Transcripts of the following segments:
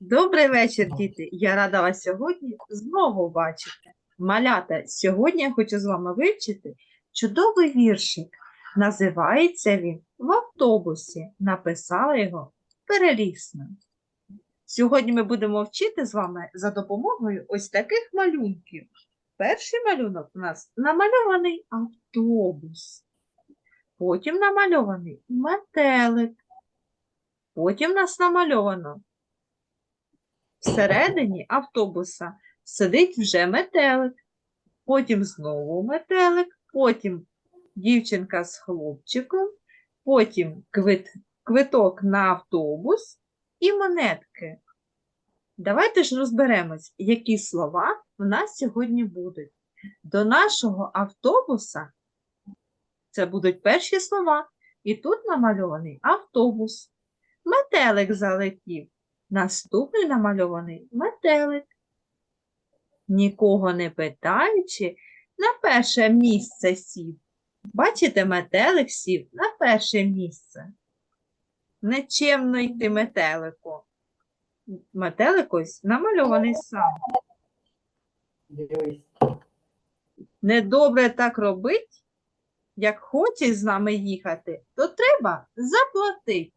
Добрий вечір, діти. Я рада вас сьогодні знову бачити. Малята, сьогодні я хочу з вами вивчити чудовий віршик. Називається він в автобусі. Написала його Перелісна. Сьогодні ми будемо вчити з вами за допомогою ось таких малюнків. Перший малюнок у нас намальований автобус. Потім намальований метелик. Потім нас намальовано Всередині автобуса сидить вже метелик, потім знову метелик, потім дівчинка з хлопчиком, потім квит, квиток на автобус і монетки. Давайте ж розберемось, які слова в нас сьогодні будуть. До нашого автобуса це будуть перші слова, і тут намальований автобус. Метелик залетів. Наступний намальований метелик. Нікого не питаючи, на перше місце сів. Бачите, метелик сів на перше місце. Нечемно йти метелику. Метелик ось намальований сам. Недобре так робить, як хочеш з нами їхати, то треба заплатити.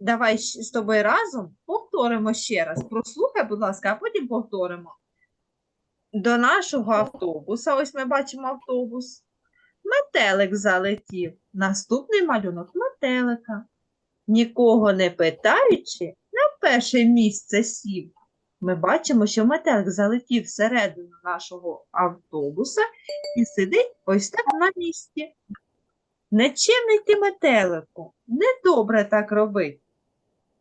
Давай з тобою разом повторимо ще раз. Прослухай, будь ласка, а потім повторимо. До нашого автобуса, ось ми бачимо автобус. Метелик залетів. Наступний малюнок метелика. Нікого не питаючи, на перше місце сів. Ми бачимо, що метелик залетів всередину нашого автобуса і сидить ось так на місці. Нечемний ти метелику, недобре так робить.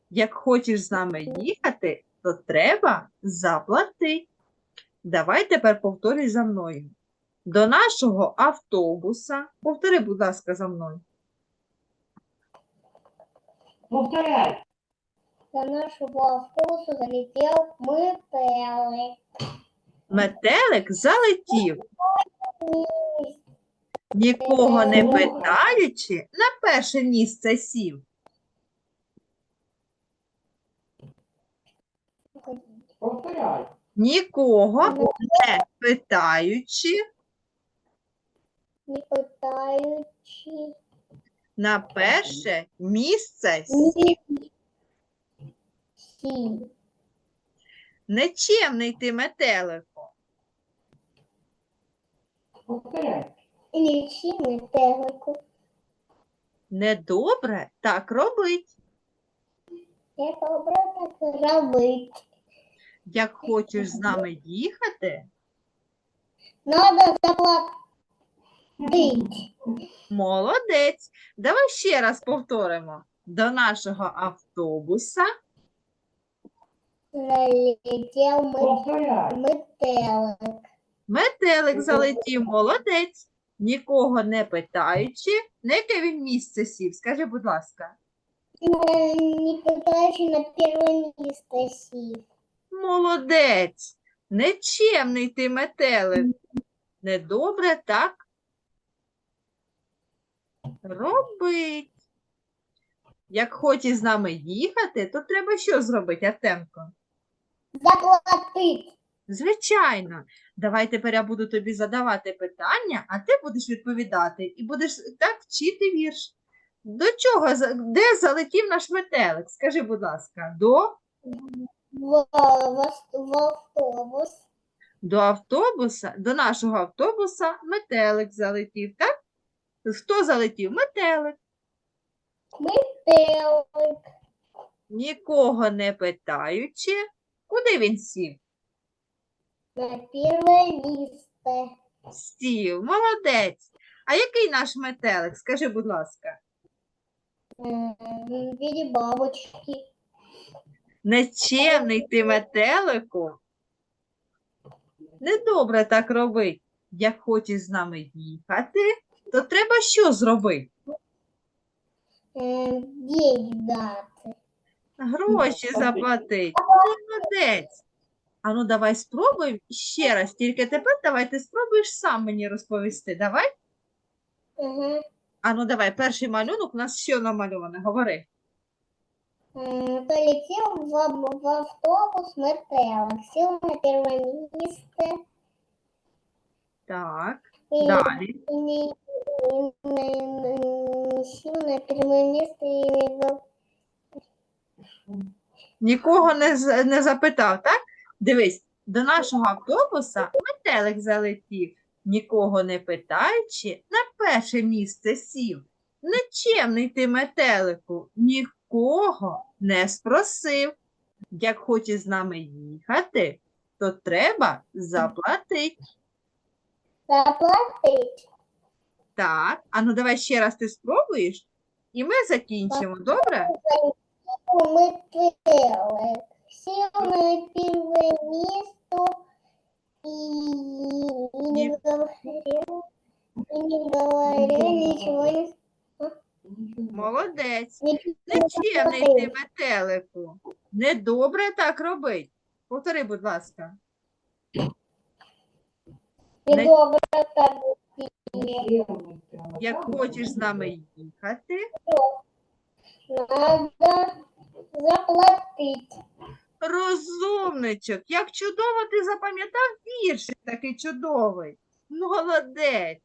Як хочеш з нами їхати, то треба заплатити. Давай тепер повторюй за мною. До нашого автобуса, повтори, будь ласка, за мною. Повторяй. До нашего автобуса залетел метелик. Метелик залетів. Нікого не питаючи, на перше місце сів. Повторяй. Нікого не питаючи, Не пытаючи. на перше місце сів. Сі. Нечемний ти метелику. Повторяй. Лічі метелику. Недобре так робить. Я добре так робить. Як хочеш з нами їхати, Надо заплатить. молодець. Давай ще раз повторимо. До нашого автобуса ме- метелик. метелик залетів, молодець. Нікого не питаючи, на яке він місце сів. Скажи, будь ласка. Не пытаючи на перше місце сів. Молодець. Нечемний ти метелик. Недобре так робить. Як хочеш з нами їхати, то треба що зробити, Артемко? Заплатить. Звичайно. Давай тепер я буду тобі задавати питання, а ти будеш відповідати і будеш так вчити вірш. До чого, де залетів наш метелик? Скажи, будь ласка, до, В, автобус. до автобуса, до нашого автобуса метелик залетів, так? Хто залетів? Метелик. Метелик. Нікого не питаючи, куди він сів? На перше місце. Сів, молодець. А який наш метелик? Скажи, будь ласка. М, В виде бабочки. Нечемний ти метелику. Недобре так робить. Як хочеш з нами їхати, то треба що зробити? М, Деньги дати. Гроші заплатити. Молодець. Ану, давай спробуй ще раз. Тільки тепер давай ти спробуєш сам мені розповісти. Давай. Ага. Ану, давай, перший малюнок у нас що намальоване? Говори. Полетел в, в автобус метелок, сел на первое место Так, и, далі. и и сел на первое место и не Нікого не, не запитав, так? Дивись, до нашого автобуса метелик залетів, нікого не питаючи, на перше місце сів. Нечемний ти метелику, нікого не спросив. Як хоче з нами їхати, то треба заплатити. заплатить. Так, а ну давай ще раз ти спробуєш, і ми закінчимо, добре? Ми пили, всі ми место и, и не Не- говорил, и не говорил ничего не Молодець. Нечемний ти метелику. Недобре так робить. Повтори, будь ласка. Недобре так Як хочеш з нами їхати, надо заплатить. розумничок, як чудово ти запам'ятав віршик такий чудовий. Молодець.